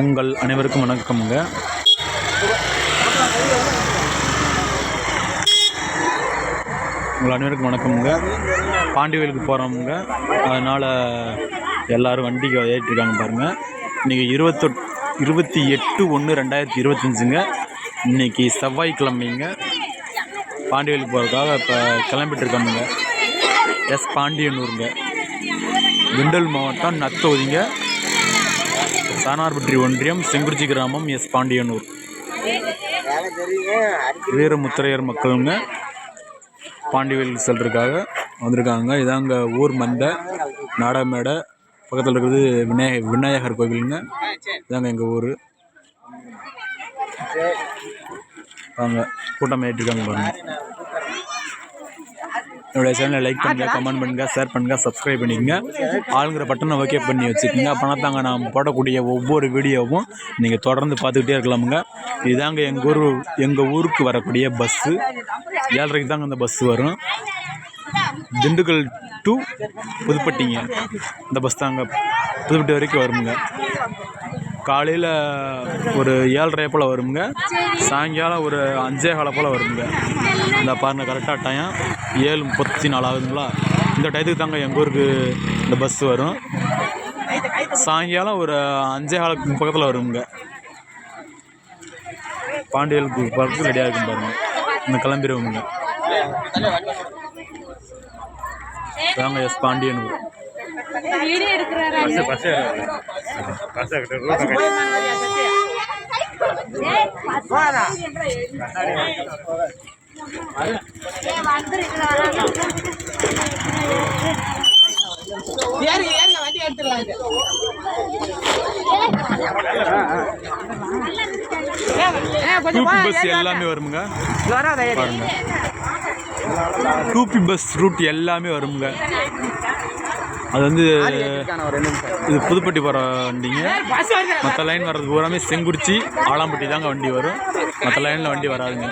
உங்கள் அனைவருக்கும் வணக்கமுங்க. உங்கள் அனைவருக்கும் வணக்கமுங்க. பாண்டிவேலுக்கு போகிறோமுங்க அதனால் எல்லோரும் வண்டிக்கு ஏற்றிருக்காங்க பாருங்கள் இன்றைக்கி இருபத்தொட் இருபத்தி எட்டு ஒன்று ரெண்டாயிரத்தி இருபத்தஞ்சுங்க. இன்றைக்கி செவ்வாய்க்கிழமைங்க. பாண்டிவேலுக்கு போகிறதுக்காக இப்போ கிளம்பிட்டு இருக்காமுங்க. எஸ் பாண்டியனூருங்க. திண்டல் மாவட்டம் நத்தோதிங்க. தானார்பற்றி ஒன்றியம் செங்குறிச்சி கிராமம் எஸ். பாண்டியனூர். வீர முத்திரையர் மக்களுங்க பாண்டிவேலுக்கு செல்றதுக்காக வந்திருக்காங்க. இதாங்க ஊர் மந்தை நாடாமேடை பக்கத்தில் இருக்கிறது விநாய விநாயகர் கோவிலுங்க. இதாங்க எங்கள் ஊர். வாங்க கூட்டம் ஏற்றிருக்காங்க பாருங்கள் என்னுடைய சேனலை லைக் பண்ணுங்க கமெண்ட் பண்ணுங்க ஷேர் பண்ணுங்க சப்ஸ்கிரைப் பண்ணிக்கங்க. ஆளுங்கிற பட்டனை ஓகே பண்ணி வச்சுக்கோங்க. அப்போனா தாங்க நான் போடக்கூடிய ஒவ்வொரு வீடியோவும் நீங்கள் தொடர்ந்து பார்த்துக்கிட்டே இருக்கலாமுங்க. இதாங்க எங்கள் ஊர் எங்கள் ஊருக்கு வரக்கூடிய பஸ்ஸு ஏழரைக்கு தாங்க இந்த பஸ் வரும். திண்டுக்கல் டு புதுப்பட்டிங்க. இந்த பஸ் தாங்க புதுப்பட்டி வரைக்கும் வருமுங்க. காலையில் ஒரு ஏழரை போல் வருங்க சாயங்காலம் ஒரு அஞ்சே காலை போல் வருங்க இந்த பாருங்க கரெக்டாக டைம் ஏழு முப்பத்தி நாலு ஆகுதுங்களா? இந்த டயத்துக்கு தாங்க எங்கள் ஊருக்கு இந்த பஸ் வரும். சாயங்காலம் ஒரு அஞ்சே காலுக்கு பக்கத்தில் வருங்க பாண்டியலுக்கு பக்கத்தில் ரெடியாக இருக்கும் பாருங்க. இந்த கிளம்பிடுவோங்க தாங்க எஸ் பாண்டியன் வீடியோ எடுக்கிறாரா? ஏறுங்க ஏறுங்க வண்டி எடுத்துடலாம் இது. கொஞ்சம். எல்லாமே வருமுங்க. இது வராத, ஏறு. பாருங்க. டூபி பஸ் ரூட் எல்லாமே வருங்க அது வந்து இது புதுப்பட்டி போகிற வண்டிங்க. மற்ற லைன் வர்றது பூராமே செங்குறிச்சி ஆலாம்பட்டி தாங்க வண்டி வரும். மற்ற லைனில் வண்டி வராதுங்க.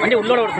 வண்டி உள்ளோட